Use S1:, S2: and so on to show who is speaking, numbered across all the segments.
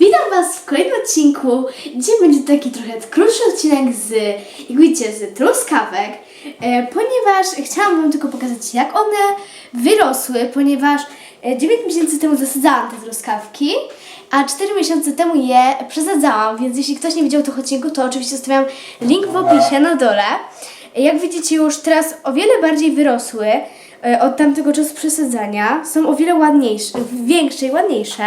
S1: Witam Was w kolejnym odcinku. Dzisiaj będzie taki trochę krótszy odcinek z, jak widzicie, z truskawek, e, ponieważ chciałam Wam tylko pokazać, jak one wyrosły, ponieważ e, 9 miesięcy temu zasadzałam te truskawki, a 4 miesiące temu je przesadzałam, więc jeśli ktoś nie widział tych odcinków, to oczywiście zostawiam link w opisie na dole. E, Jak widzicie, już teraz o wiele bardziej wyrosły e, od tamtego czasu przesadzania. Są o wiele ładniejsze, większe i ładniejsze.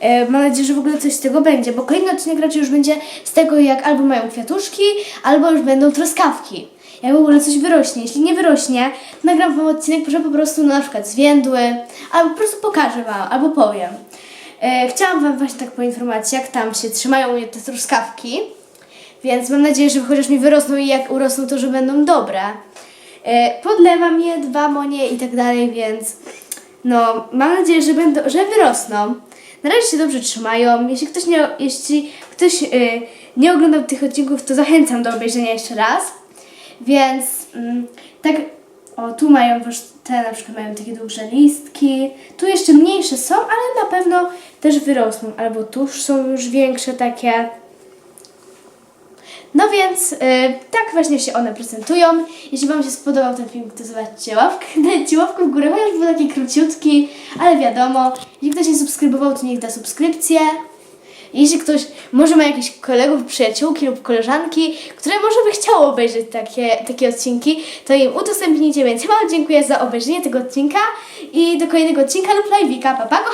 S1: E, Mam nadzieję, że w ogóle coś z tego będzie, bo kolejny odcinek raczej już będzie z tego, jak albo mają kwiatuszki, albo już będą truskawki. Jak w ogóle coś wyrośnie. Jeśli nie wyrośnie, nagram wam odcinek, że po prostu no, na przykład zwiędły, albo po prostu pokażę wam, albo powiem. E, chciałam wam właśnie tak poinformować, jak tam się trzymają mnie te truskawki, więc mam nadzieję, że chociaż mi wyrosną i jak urosną, to że będą dobre. E, podlewam je, dbam o nie i tak dalej, więc no, mam nadzieję, że będą, że wyrosną. Na razie się dobrze trzymają. Jeśli ktoś nie, jeśli ktoś y, nie oglądał tych odcinków, to zachęcam do obejrzenia jeszcze raz. Więc mm, tak, o tu mają te na przykład mają takie duże listki. Tu jeszcze mniejsze są, ale na pewno też wyrosną. Albo tu już są już większe takie. No więc y, tak właśnie się one prezentują. Jeśli Wam się spodobał ten film, to zobaczcie łapkę, dajcie łapkę w górę, chociaż był taki króciutki, ale wiadomo, jeśli ktoś nie subskrybował, to niech da subskrypcję. Jeśli ktoś może ma jakichś kolegów, przyjaciółki lub koleżanki, które może by chciało obejrzeć takie, takie odcinki, to im udostępnijcie, więc Wam dziękuję za obejrzenie tego odcinka i do kolejnego odcinka lub live'ika. Pa, pa, kochani!